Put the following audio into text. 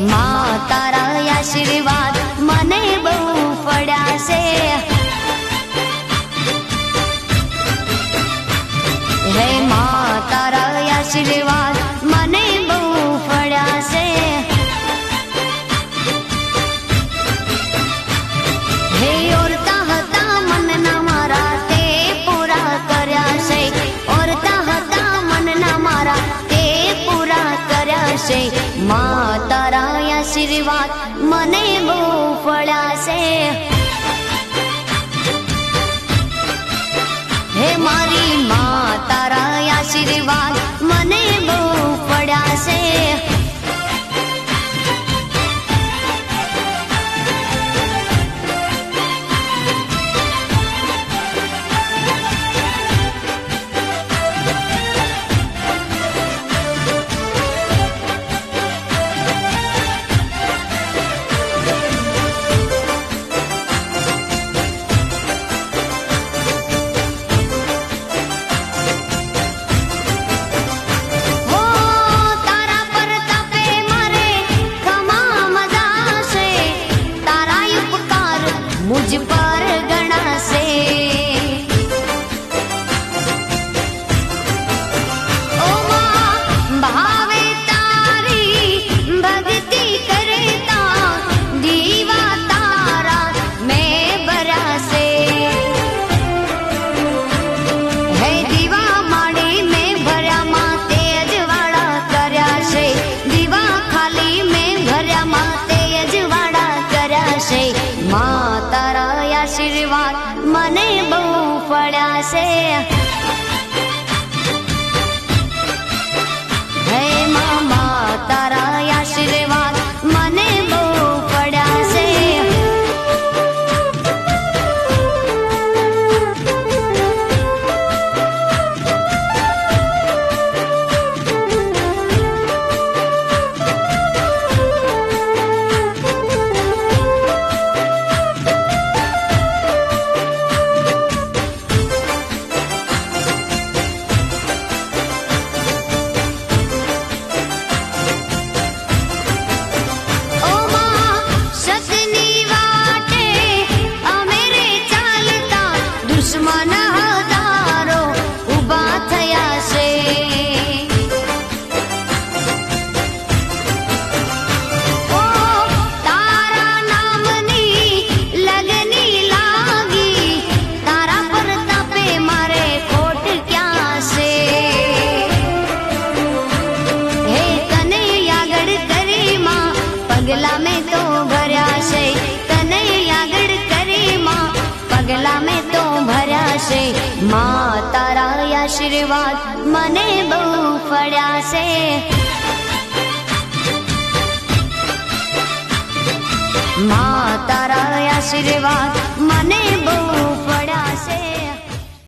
મા તારા આશીર્વાદ મને બહુ પડ્યા છે હે મા તારા આશીર્વાદ મને બહુ પડ્યા છે હે ઓરતા હતા મનના મારા તે પૂરા કર્યા છે ઓરતા હતા મનના મારા તે પૂરા કર્યા છે મા આશીર્વાદ મને બહુ ફળાશે. હે મારી મા તારા આશીર્વાદ આશીર્વાદ મને બહુ પડ્યા છે મેં તો ભર્યા માં, તારા આશીર્વાદ મને બહુ ફળ્યા છે માં, તારા આશીર્વાદ મને બહુ